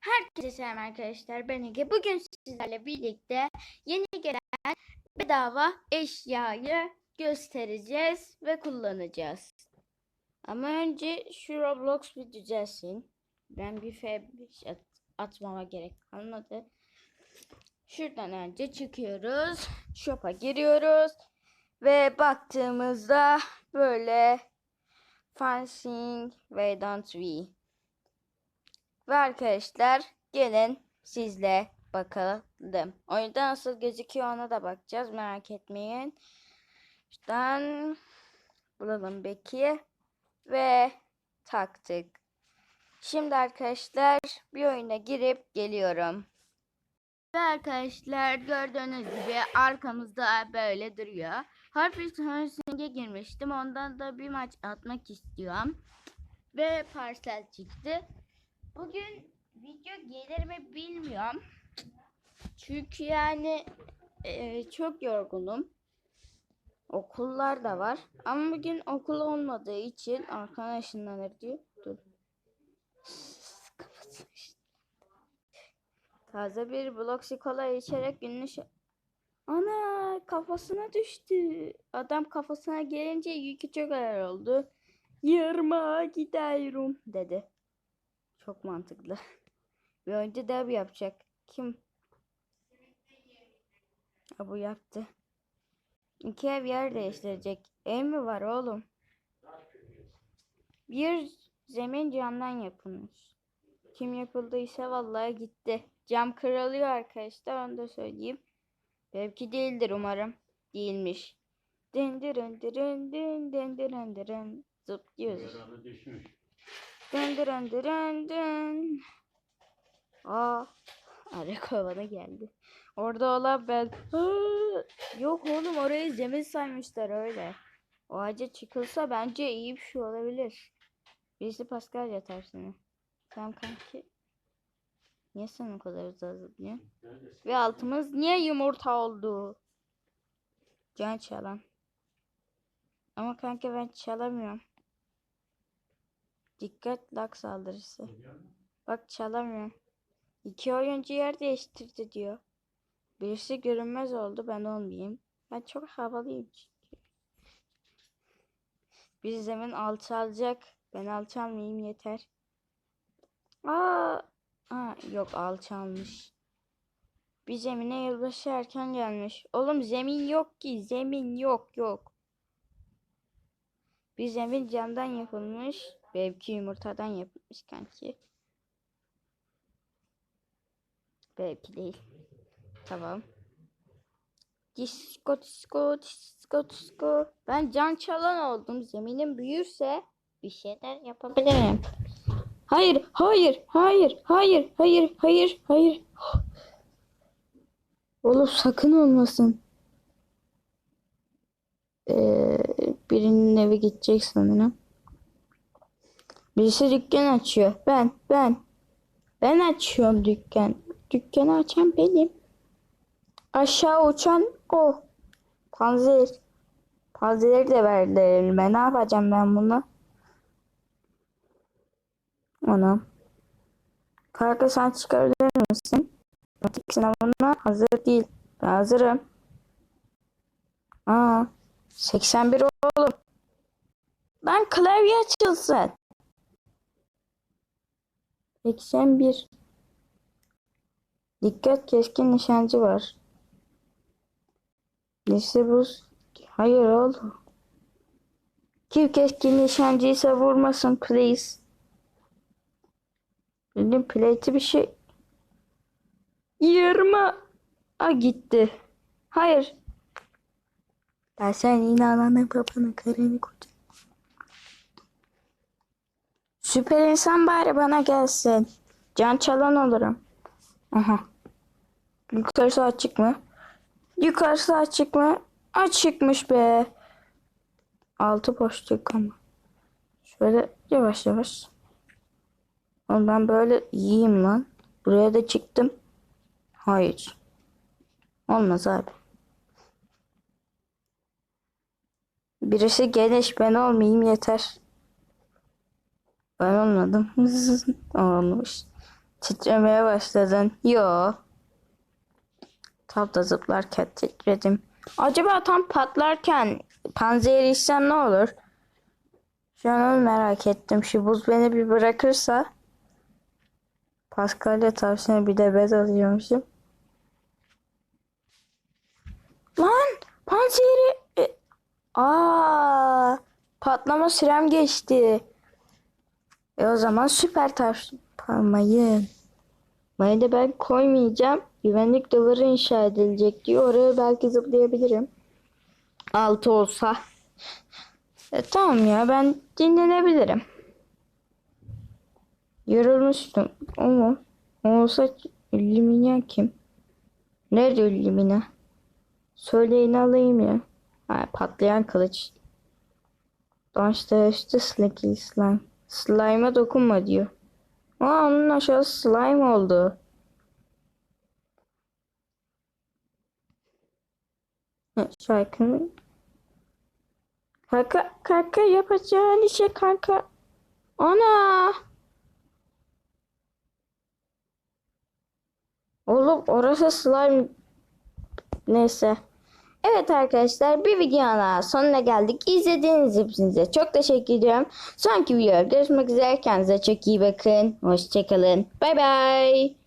Herkese selam arkadaşlar. Ben Ege. Bugün sizlerle birlikte yeni gelen bedava eşyayı göstereceğiz ve kullanacağız. Ama önce şu Roblox bir düzelsin. Ben bir F5 at atmama gerek kalmadı. Şuradan önce çıkıyoruz. Shop'a giriyoruz. Ve baktığımızda böyle Fencing ve Don't We ve arkadaşlar gelin sizle bakalım. Oyunda nasıl gözüküyor ona da bakacağız. Merak etmeyin. Şuradan bulalım Beki. Ve taktık. Şimdi arkadaşlar bir oyuna girip geliyorum. Ve arkadaşlar gördüğünüz gibi arkamızda böyle duruyor. Harpix Helsing'e girmiştim. Ondan da bir maç atmak istiyorum. Ve parsel çıktı. Bugün video gelir mi bilmiyorum. Çünkü yani e, çok yorgunum. Okullar da var. Ama bugün okul olmadığı için arkadaşından diyor. Dur. Taze bir bloksi kola içerek gününü Ana kafasına düştü. Adam kafasına gelince yükü çok ağır oldu. Yarıma gidiyorum dedi. Çok mantıklı. Bir önce dev yapacak. Kim? Ha, bu yaptı. İki ev yer değiştirecek. Ev mi var oğlum? Bir zemin camdan yapılmış. Kim yapıldıysa vallahi gitti. Cam kırılıyor arkadaşlar onu da söyleyeyim. Belki değildir umarım. Değilmiş. Dındırın dırın dın dındırın dırın. Zıplıyoruz. Yaralı düşmüş. Dın dın. Aa, arı kovana geldi. Orada olan ben. Yok oğlum orayı zemin saymışlar öyle. O ağaca çıkılsa bence iyi bir şey olabilir. Birisi Pascal yatar seni. Tamam kanki. Niye sen o kadar? Neredesin? Ve altımız niye yumurta oldu? Can çalan. Ama kanka ben çalamıyorum. Dikkat lak saldırısı. Bak çalamıyorum. İki oyuncu yer değiştirdi diyor. Birisi görünmez oldu ben olmayayım. Ben çok havalıyım çünkü. Bir zemin altı alacak. Ben altı almayayım yeter. Aa, Aa yok altı almış. Bir zemine yılbaşı erken gelmiş. Oğlum zemin yok ki. Zemin yok yok. Bir zemin camdan yapılmış. Belki yumurtadan yapılmış kanki. Belki değil. Tamam. Disco disco disco disco. Ben can çalan oldum. Zeminim büyürse bir şeyler yapabilirim. Hayır, hayır, hayır, hayır, hayır, hayır, hayır. Oğlum sakın olmasın. Ee, birinin evi gidecek sanırım. Birisi dükkan açıyor. Ben, ben. Ben açıyorum dükkan. Dükkanı açan benim. Aşağı uçan o. Panzer. Panzeri de verdiler elime. Ne yapacağım ben bunu? Anam. Kanka sen çıkabilir misin? Matematik sınavına hazır değil. Ben hazırım. Aa, 81 oğlum. Lan klavye açılsın. 81. Dikkat keskin nişancı var. Lise buz. Hayır oğlum. Kim keskin nişancıysa vurmasın please. Bildiğin plate'i bir şey. Yarıma. A gitti. Hayır. Ben sen yine ananı babanı karını kocan. Süper insan bari bana gelsin. Can çalan olurum. Aha. Yukarısı açık mı? Yukarısı açık mı? Açıkmış be. Altı boşluk ama. Şöyle yavaş yavaş. Ben böyle yiyeyim lan. Buraya da çıktım. Hayır. Olmaz abi. Birisi geniş ben olmayayım yeter. Ben olmadım. Olmuş. Titremeye başladın. Yo. Tam da zıplarken titredim. Acaba tam patlarken panzehir içsem ne olur? Şu an onu merak ettim. Şu buz beni bir bırakırsa Paskalya tavşanı bir de bez alıyormuşum. Lan panzehiri e, Aa patlama sürem geçti. E o zaman süper tavşan mayın. Mayını da ben koymayacağım. Güvenlik duvarı inşa edilecek diyor. Oraya belki zıplayabilirim. Altı olsa. E, tamam ya ben dinlenebilirim. Yorulmuştum ama olsa Illumina kim? Nerede Illumina? Söyleyin alayım ya. Ha, patlayan kılıç. Dançta işte Slacky Slime. Slime'a dokunma diyor. Aa onun aşağısı slime oldu. Şarkının Kanka, kanka yapacağın işe kanka. Ana. Oğlum orası slime. Neyse. Evet arkadaşlar bir videonun sonuna geldik. İzlediğiniz için çok teşekkür ediyorum. Sonraki videoda görüşmek üzere. Kendinize çok iyi bakın. Hoşçakalın. Bay bay.